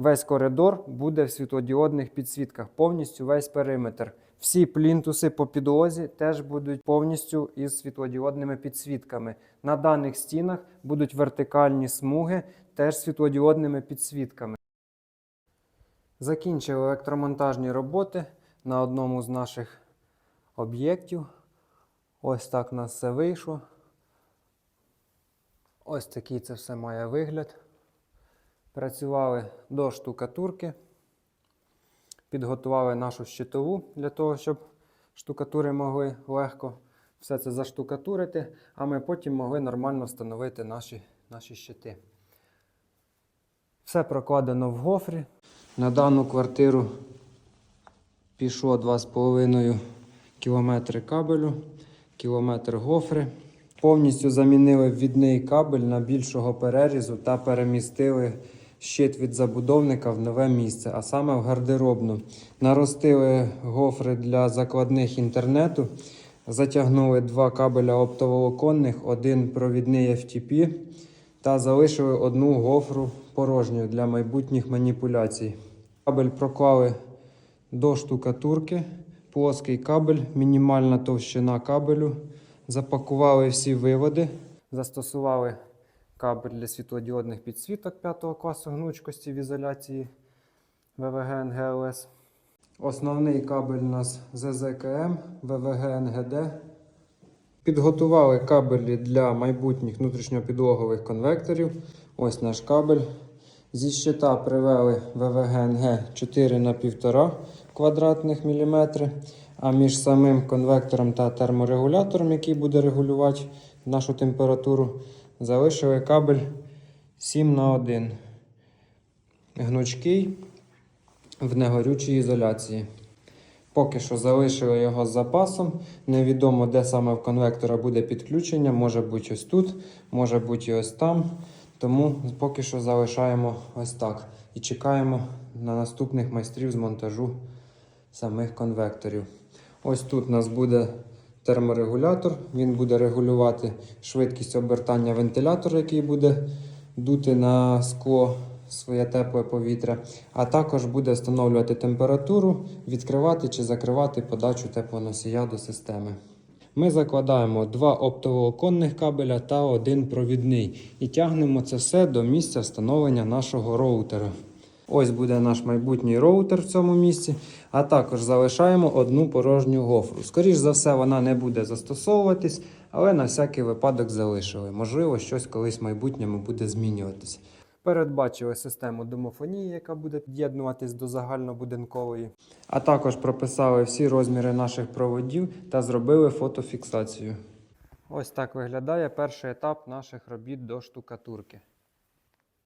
Весь коридор буде в світлодіодних підсвітках, повністю весь периметр. Всі плінтуси по підлозі теж будуть повністю із світлодіодними підсвітками. На даних стінах будуть вертикальні смуги теж світлодіодними підсвітками. Закінчили електромонтажні роботи на одному з наших об'єктів. Ось так у нас все вийшло. Ось такий це все має вигляд. Працювали до штукатурки, підготували нашу щитову для того, щоб штукатури могли легко все це заштукатурити, а ми потім могли нормально встановити наші, наші щити. Все прокладено в гофрі. На дану квартиру пішло 2,5 кілометри кабелю, кілометр гофри. Повністю замінили ввідний кабель на більшого перерізу та перемістили щит від забудовника в нове місце, а саме в гардеробну. Наростили гофри для закладних інтернету, затягнули два кабеля оптоволоконних, один провідний FTP та залишили одну гофру порожню для майбутніх маніпуляцій. Кабель проклали до штукатурки, плоский кабель, мінімальна товщина кабелю. Запакували всі виводи. Застосували кабель для світлодіодних підсвіток 5 класу гнучкості в ізоляції ВВГ НГЛС. Основний кабель у нас ЗЗКМ, ВВГ НГД. Підготували кабелі для майбутніх внутрішньопідлогових конвекторів. Ось наш кабель. Зі щита привели ВВГ-НГ 4 на 1,5 квадратних міліметри, а між самим конвектором та терморегулятором, який буде регулювати нашу температуру, залишили кабель 7 на 1 Гнучкий в негорючій ізоляції. Поки що залишили його з запасом. Невідомо, де саме в конвектора буде підключення. Може бути ось тут, може бути ось там. Тому поки що залишаємо ось так. І чекаємо на наступних майстрів з монтажу самих конвекторів. Ось тут у нас буде терморегулятор. Він буде регулювати швидкість обертання вентилятора, який буде дути на скло своє тепле повітря, а також буде встановлювати температуру, відкривати чи закривати подачу теплоносія до системи. Ми закладаємо два оптоволоконних кабеля та один провідний і тягнемо це все до місця встановлення нашого роутера. Ось буде наш майбутній роутер в цьому місці, а також залишаємо одну порожню гофру. Скоріше за все, вона не буде застосовуватись, але на всякий випадок залишили. Можливо, щось колись в майбутньому буде змінюватись. Передбачили систему домофонії, яка буде під'єднуватись до загальнобудинкової, а також прописали всі розміри наших проводів та зробили фотофіксацію. Ось так виглядає перший етап наших робіт до штукатурки.